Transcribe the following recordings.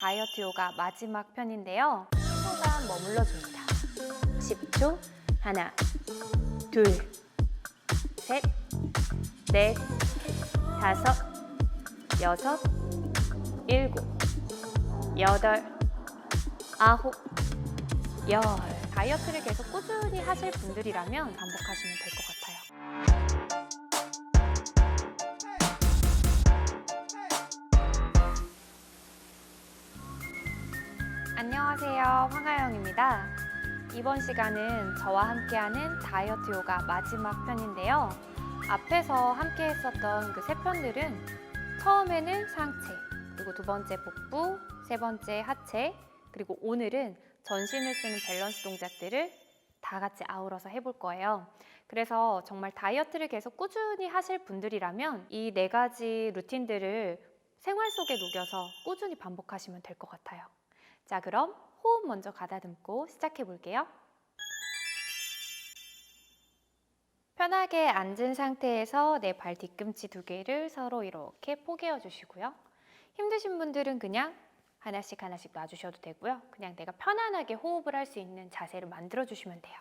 다이어트 요가 마지막 편인데요. 10초간 머물러 줍니다. 10초. 하나, 둘, 셋, 넷, 다섯, 여섯, 일곱, 여덟, 아홉, 열. 다이어트를 계속 꾸준히 하실 분들이라면 반복하시면 될 것 같아요. 황하영입니다. 이번 시간은 저와 함께하는 다이어트 요가 마지막 편인데요. 앞에서 함께 했었던 그 세 편들은 처음에는 상체, 그리고 두 번째 복부, 세 번째 하체, 그리고 오늘은 전신을 쓰는 밸런스 동작들을 다 같이 아우러서 해볼 거예요. 그래서 정말 다이어트를 계속 꾸준히 하실 분들이라면 이 네 가지 루틴들을 생활 속에 녹여서 꾸준히 반복하시면 될 것 같아요. 자, 그럼 호흡 먼저 가다듬고 시작해 볼게요. 편하게 앉은 상태에서 내 발 뒤꿈치 두 개를 서로 이렇게 포개어 주시고요. 힘드신 분들은 그냥 하나씩 하나씩 놔주셔도 되고요. 그냥 내가 편안하게 호흡을 할 수 있는 자세를 만들어 주시면 돼요.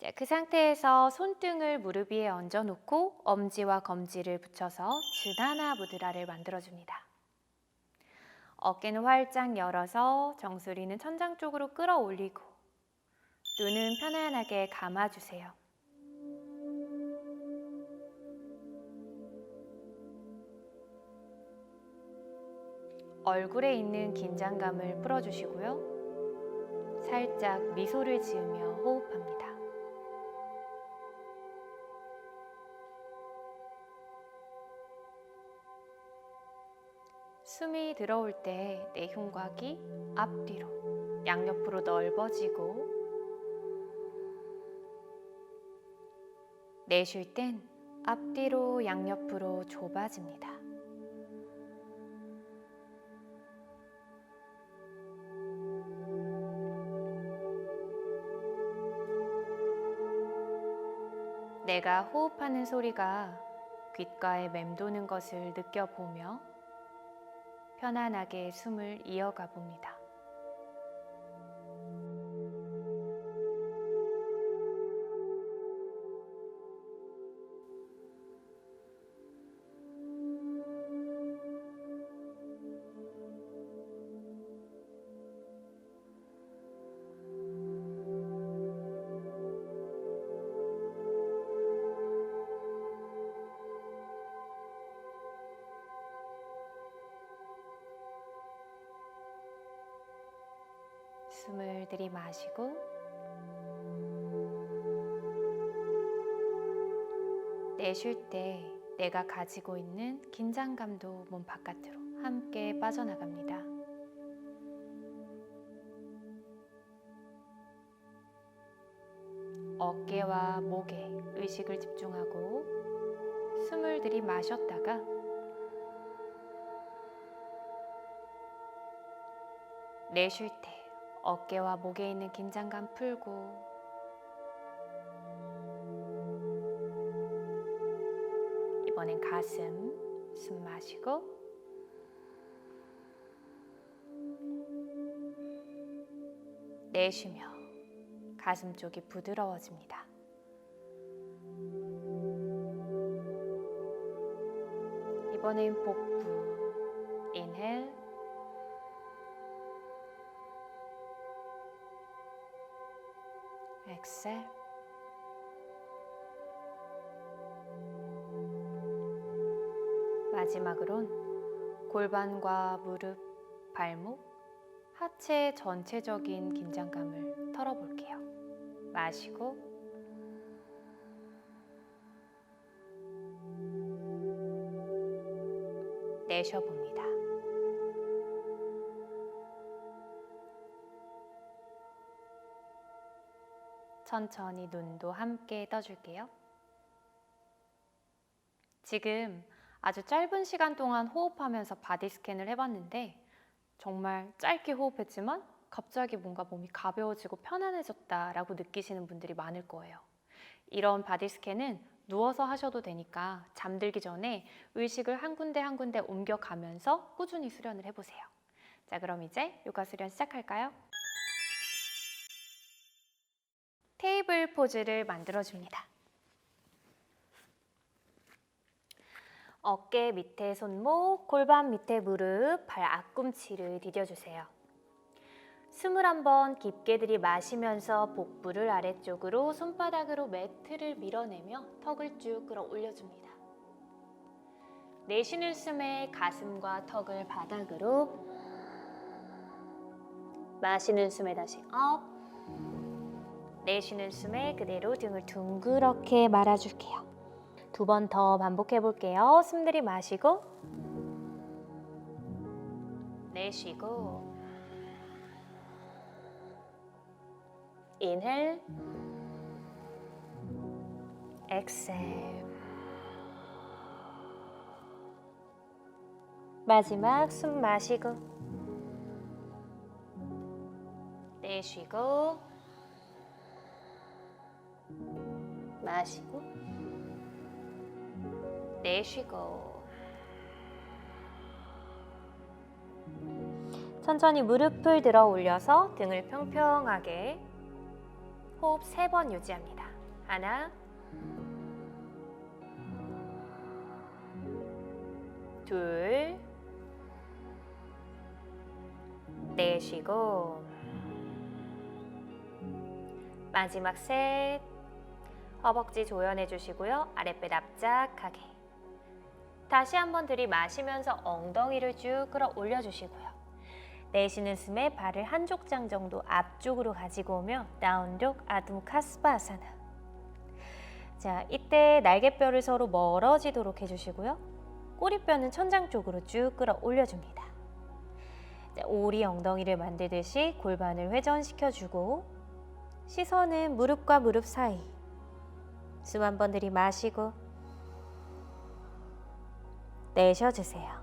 자, 그 상태에서 손등을 무릎 위에 얹어 놓고 엄지와 검지를 붙여서 주다나 무드라를 만들어 줍니다. 어깨는 활짝 열어서 정수리는 천장 쪽으로 끌어올리고 눈은 편안하게 감아주세요. 얼굴에 있는 긴장감을 풀어주시고요. 살짝 미소를 지으며 호흡합니다. 숨이 들어올 때 내 흉곽이 앞뒤로 양옆으로 넓어지고 내쉴 땐 앞뒤로 양옆으로 좁아집니다. 내가 호흡하는 소리가 귓가에 맴도는 것을 느껴보며 편안하게 숨을 이어가 봅니다. 숨을 들이마시고 내쉴 때 내가 가지고 있는 긴장감도 몸 바깥으로 함께 빠져나갑니다. 어깨와 목에 의식을 집중하고 숨을 들이마셨다가 내쉴 때 어깨와 목에 있는 긴장감 풀고 이번엔 가슴 숨 마시고 내쉬며 가슴 쪽이 부드러워집니다. 이번엔 복부 마지막으론 골반과 무릎, 발목, 하체 전체적인 긴장감을 털어볼게요. 마시고 내쉬어봅니다. 천천히 눈도 함께 떠줄게요. 지금 아주 짧은 시간 동안 호흡하면서 바디 스캔을 해봤는데 정말 짧게 호흡했지만 갑자기 뭔가 몸이 가벼워지고 편안해졌다라고 느끼시는 분들이 많을 거예요. 이런 바디 스캔은 누워서 하셔도 되니까 잠들기 전에 의식을 한 군데 한 군데 옮겨가면서 꾸준히 수련을 해보세요. 자, 그럼 이제 요가 수련 시작할까요? 테이블 포즈를 만들어줍니다. 어깨 밑에 손목, 골반 밑에 무릎, 발 앞꿈치를 디뎌주세요. 숨을 한번 깊게 들이마시면서 복부를 아래쪽으로 손바닥으로 매트를 밀어내며 턱을 쭉 끌어올려줍니다. 내쉬는 숨에 가슴과 턱을 바닥으로 마시는 숨에 다시 업 내쉬는 숨에 그대로 등을 둥그렇게 말아줄게요. 두 번 더 반복해 볼게요. 숨 들이마시고. 내쉬고. 인헬 엑셀 마지막 숨 마시고. 내쉬고. 마시고 내쉬고 천천히 무릎을 들어 올려서 등을 평평하게 호흡 세 번 유지합니다. 하나, 둘, 내쉬고, 마지막 셋, 허벅지 조연해 주시고요. 아랫배 납작하게. 다시 한번 들이마시면서 엉덩이를 쭉 끌어 올려 주시고요. 내쉬는 숨에 발을 한 족장 정도 앞쪽으로 가지고 오며 다운독 아두카스바사나. 자, 이때 날개뼈를 서로 멀어지도록 해주시고요. 꼬리뼈는 천장 쪽으로 쭉 끌어 올려줍니다. 자, 오리 엉덩이를 만들듯이 골반을 회전시켜주고 시선은 무릎과 무릎 사이. 숨 한 번 들이마시고 내쉬어주세요.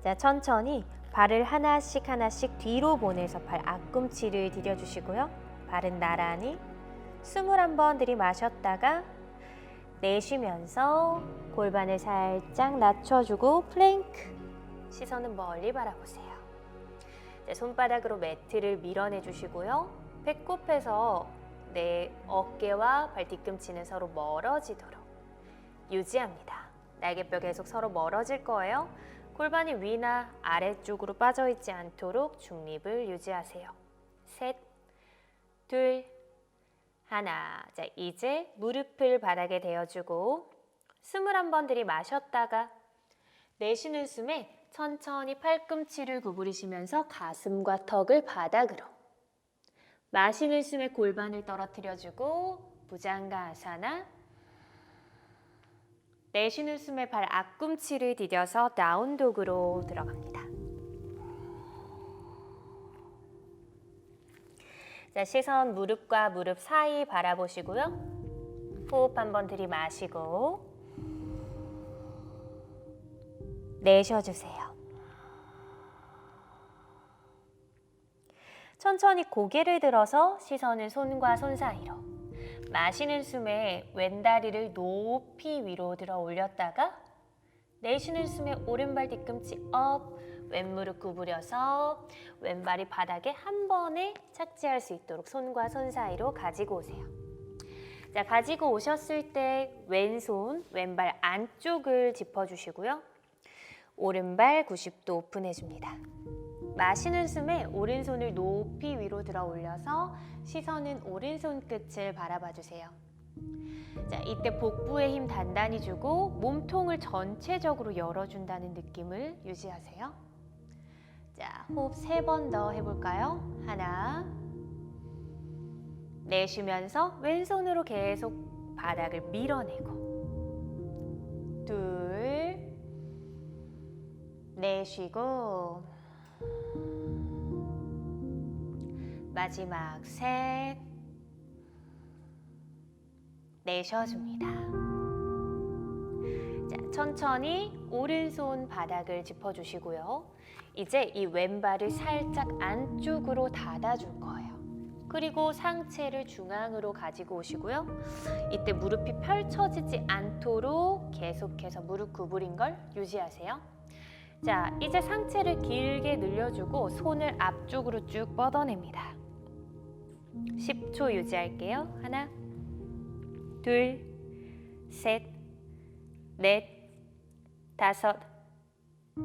자, 천천히 발을 하나씩 하나씩 뒤로 보내서 발 앞꿈치를 디뎌주시고요. 발은 나란히 숨을 한번 들이마셨다가 내쉬면서 골반을 살짝 낮춰주고 플랭크 시선은 멀리 바라보세요. 자, 손바닥으로 매트를 밀어내 주시고요. 배꼽에서 내 어깨와 발 뒤꿈치는 서로 멀어지도록 유지합니다. 날개뼈 계속 서로 멀어질 거예요. 골반이 위나 아래쪽으로 빠져 있지 않도록 중립을 유지하세요. 셋, 둘, 하나. 자, 이제 무릎을 바닥에 대어주고 숨을 한번 들이마셨다가 내쉬는 숨에 천천히 팔꿈치를 구부리시면서 가슴과 턱을 바닥으로 마시는 숨에 골반을 떨어뜨려주고 부장가 아사나 내쉬는 숨에 발 앞꿈치를 디뎌서 다운독으로 들어갑니다. 자, 시선 무릎과 무릎 사이 바라보시고요. 호흡 한번 들이마시고 내쉬어주세요. 천천히 고개를 들어서 시선은 손과 손 사이로 마시는 숨에 왼다리를 높이 위로 들어 올렸다가 내쉬는 숨에 오른발 뒤꿈치 업 왼무릎 구부려서 왼발이 바닥에 한 번에 착지할 수 있도록 손과 손 사이로 가지고 오세요. 자, 가지고 오셨을 때 왼손, 왼발 안쪽을 짚어주시고요. 오른발 90도 오픈해줍니다. 마시는 숨에 오른손을 높이 위로 들어 올려서 시선은 오른손 끝을 바라봐 주세요. 자, 이때 복부에 힘 단단히 주고 몸통을 전체적으로 열어준다는 느낌을 유지하세요. 자, 호흡 세 번 더 해볼까요? 하나. 내쉬면서 왼손으로 계속 바닥을 밀어내고. 둘. 내쉬고. 마지막 셋. 내쉬어줍니다. 자, 천천히 오른손 바닥을 짚어주시고요. 이제 이 왼발을 살짝 안쪽으로 닫아줄 거예요. 그리고 상체를 중앙으로 가지고 오시고요. 이때 무릎이 펼쳐지지 않도록 계속해서 무릎 구부린 걸 유지하세요. 자, 이제 상체를 길게 늘려주고 손을 앞쪽으로 쭉 뻗어냅니다. 10초 유지할게요. 하나, 둘, 셋, 넷, 다섯,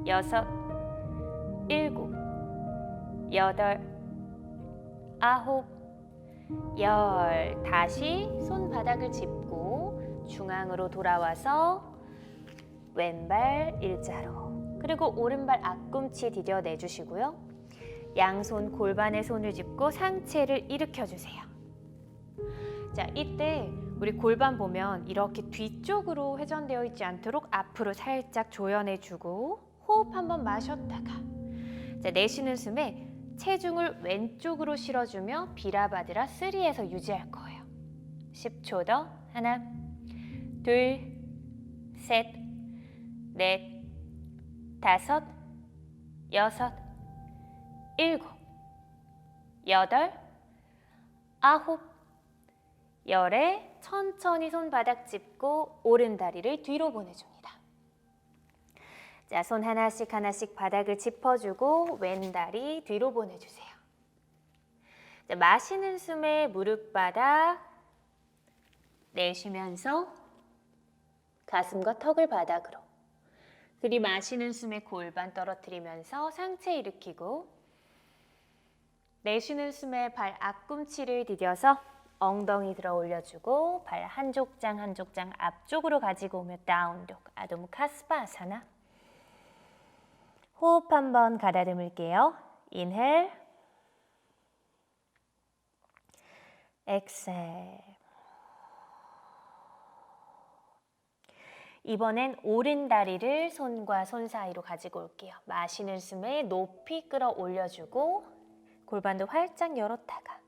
여섯, 일곱, 여덟, 아홉, 열. 다시 손바닥을 짚고 중앙으로 돌아와서 왼발 일자로. 그리고 오른발 앞꿈치 디뎌 내주시고요. 양손 골반에 손을 짚고 상체를 일으켜 주세요. 자, 이때 우리 골반 보면 이렇게 뒤쪽으로 회전되어 있지 않도록 앞으로 살짝 조여내 주고 호흡 한번 마셨다가 자, 내쉬는 숨에 체중을 왼쪽으로 실어주며 비라바드라 3에서 유지할 거예요. 10초 더. 하나, 둘, 셋, 넷, 다섯, 여섯, 일곱, 여덟, 아홉, 열에 천천히 손바닥 짚고 오른 다리를 뒤로 보내줍니다. 자, 손 하나씩 하나씩 바닥을 짚어주고 왼 다리 뒤로 보내주세요. 자, 마시는 숨에 무릎 바닥 내쉬면서 가슴과 턱을 바닥으로 들이마시는 숨에 골반 떨어뜨리면서 상체 일으키고 내쉬는 숨에 발 앞꿈치를 디뎌서 엉덩이 들어 올려주고 발 한쪽 장 한쪽 장 앞쪽으로 가지고 오며 다운독 아도무 카스파아사나 호흡 한번 가다듬을게요. 인헬 엑셀 이번엔 오른 다리를 손과 손 사이로 가지고 올게요. 마시는 숨에 높이 끌어 올려주고 골반도 활짝 열었다가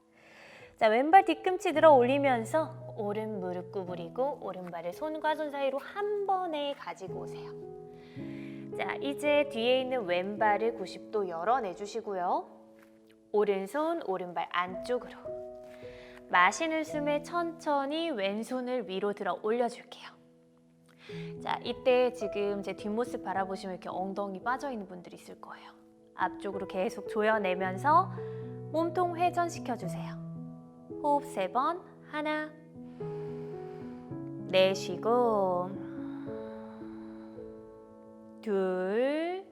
자 왼발 뒤꿈치 들어 올리면서 오른 무릎 구부리고 오른발을 손과 손 사이로 한 번에 가지고 오세요. 자 이제 뒤에 있는 왼발을 90도 열어내 주시고요. 오른손 오른발 안쪽으로 마시는 숨에 천천히 왼손을 위로 들어 올려줄게요. 자, 이때 지금 제 뒷모습 바라보시면 이렇게 엉덩이 빠져 있는 분들이 있을 거예요. 앞쪽으로 계속 조여내면서 몸통 회전시켜 주세요. 호흡 세 번. 하나. 내쉬고. 둘.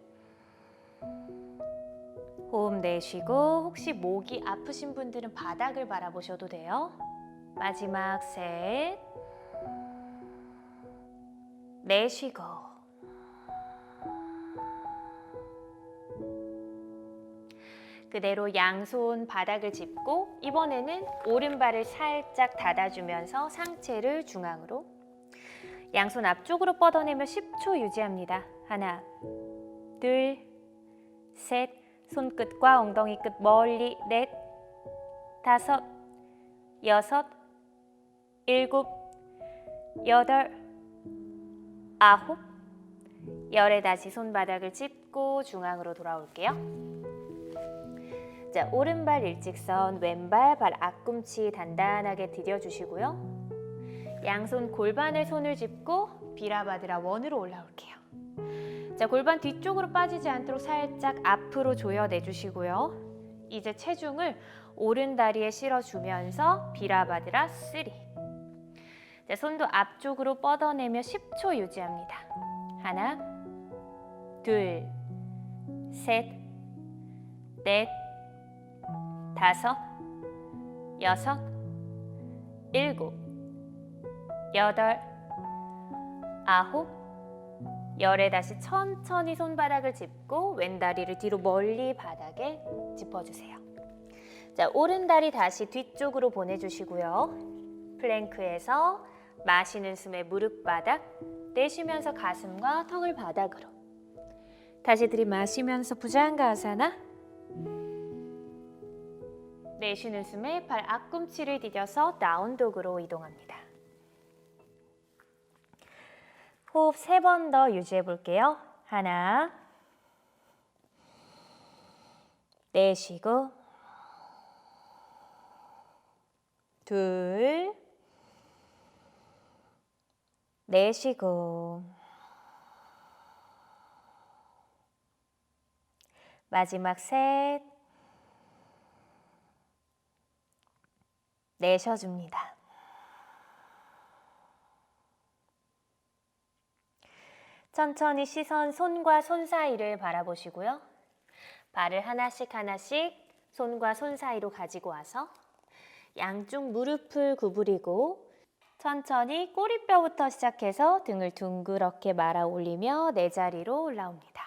호흡 내쉬고 혹시 목이 아프신 분들은 바닥을 바라보셔도 돼요. 마지막 셋. 내쉬고 그대로 양손 바닥을 짚고 이번에는 오른발을 살짝 닫아주면서 상체를 중앙으로 양손 앞쪽으로 뻗어내며 10초 유지합니다. 하나, 둘, 셋, 손끝과 엉덩이 끝 멀리 넷, 다섯, 여섯, 일곱, 여덟, 아홉, 열에 다시 손바닥을 짚고 중앙으로 돌아올게요. 자, 오른발 일직선, 왼발 발 앞꿈치 단단하게 디뎌주시고요. 양손 골반에 손을 짚고 비라바드라 원으로 올라올게요. 자, 골반 뒤쪽으로 빠지지 않도록 살짝 앞으로 조여내 주시고요. 이제 체중을 오른 다리에 실어주면서 비라바드라 3. 자, 손도 앞쪽으로 뻗어내며 10초 유지합니다. 하나, 둘, 셋, 넷, 다섯, 여섯, 일곱, 여덟, 아홉, 열에 다시 천천히 손바닥을 짚고 왼다리를 뒤로 멀리 바닥에 짚어주세요. 자, 오른다리 다시 뒤쪽으로 보내주시고요. 플랭크에서 마시는 숨에 무릎 바닥, 내쉬면서 가슴과 턱을 바닥으로. 다시 들이마시면서 부장가하사나. 내쉬는 숨에 발 앞꿈치를 디뎌서 다운독으로 이동합니다. 호흡 세 번 더 유지해 볼게요. 하나. 내쉬고. 둘, 내쉬고. 마지막 셋. 내쉬어줍니다. 천천히 시선 손과 손 사이를 바라보시고요. 발을 하나씩 하나씩 손과 손 사이로 가지고 와서 양쪽 무릎을 구부리고 천천히 꼬리뼈부터 시작해서 등을 둥그렇게 말아 올리며 내 자리로 올라옵니다.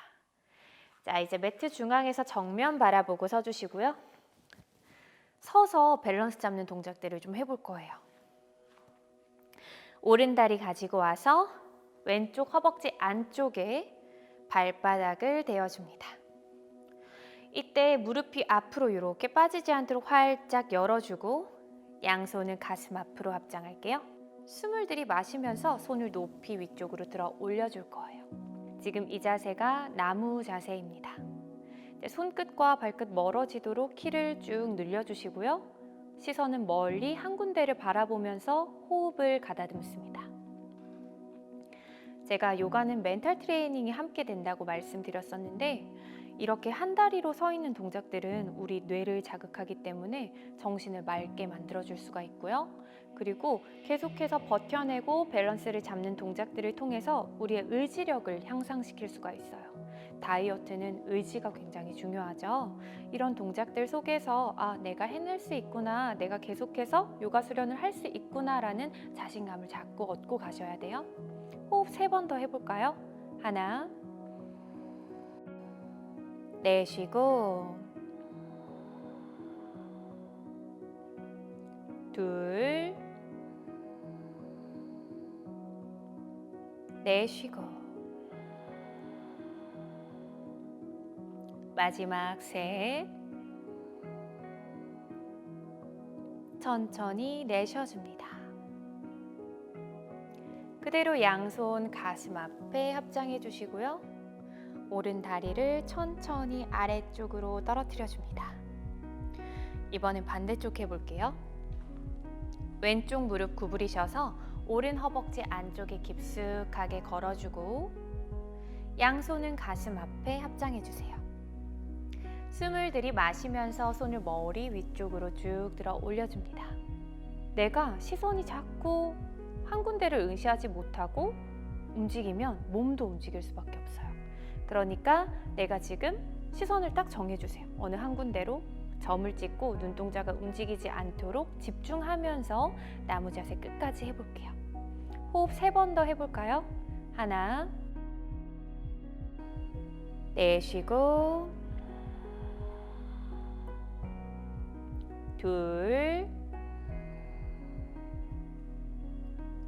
자, 이제 매트 중앙에서 정면 바라보고 서주시고요. 서서 밸런스 잡는 동작들을 좀 해볼 거예요. 오른 다리 가지고 와서 왼쪽 허벅지 안쪽에 발바닥을 대어줍니다. 이때 무릎이 앞으로 이렇게 빠지지 않도록 활짝 열어주고 양손은 가슴 앞으로 합장할게요. 숨을 들이마시면서 손을 높이 위쪽으로 들어 올려줄 거예요. 지금 이 자세가 나무 자세입니다. 이제 손끝과 발끝 멀어지도록 키를 쭉 늘려주시고요. 시선은 멀리 한 군데를 바라보면서 호흡을 가다듬습니다. 제가 요가는 멘탈 트레이닝이 함께 된다고 말씀드렸었는데 이렇게 한 다리로 서 있는 동작들은 우리 뇌를 자극하기 때문에 정신을 맑게 만들어 줄 수가 있고요. 그리고 계속해서 버텨내고 밸런스를 잡는 동작들을 통해서 우리의 의지력을 향상시킬 수가 있어요. 다이어트는 의지가 굉장히 중요하죠. 이런 동작들 속에서 아, 내가 해낼 수 있구나, 내가 계속해서 요가 수련을 할 수 있구나라는 자신감을 자꾸 얻고 가셔야 돼요. 호흡 세 번 더 해볼까요? 하나, 내쉬고, 둘, 내쉬고, 마지막 셋, 천천히 내쉬어줍니다. 그대로 양손 가슴 앞에 합장해 주시고요. 오른 다리를 천천히 아래쪽으로 떨어뜨려 줍니다. 이번엔 반대쪽 해볼게요. 왼쪽 무릎 구부리셔서 오른 허벅지 안쪽에 깊숙하게 걸어주고 양손은 가슴 앞에 합장해 주세요. 숨을 들이마시면서 손을 머리 위쪽으로 쭉 들어 올려줍니다. 내가 시선이 자꾸 한 군데를 응시하지 못하고 움직이면 몸도 움직일 수밖에 없어요. 그러니까 내가 지금 시선을 딱 정해주세요. 어느 한 군데로 점을 찍고 눈동자가 움직이지 않도록 집중하면서 나무 자세 끝까지 해볼게요. 호흡 세 번 더 해볼까요? 하나, 내쉬고, 둘,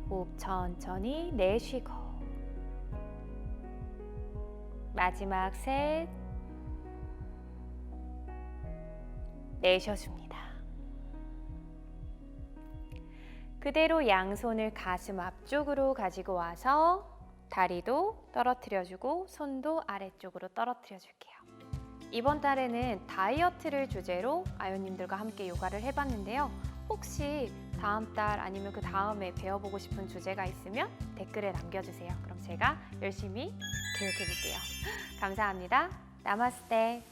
호흡 천천히 내쉬고 마지막 셋 내쉬어줍니다. 그대로 양손을 가슴 앞쪽으로 가지고 와서 다리도 떨어뜨려주고 손도 아래쪽으로 떨어뜨려줄게요. 이번 달에는 다이어트를 주제로 아요님들과 함께 요가를 해봤는데요. 혹시 다음 달 아니면 그 다음에 배워보고 싶은 주제가 있으면 댓글에 남겨주세요. 그럼 제가 열심히 교육해볼게요. 감사합니다. 나마스테.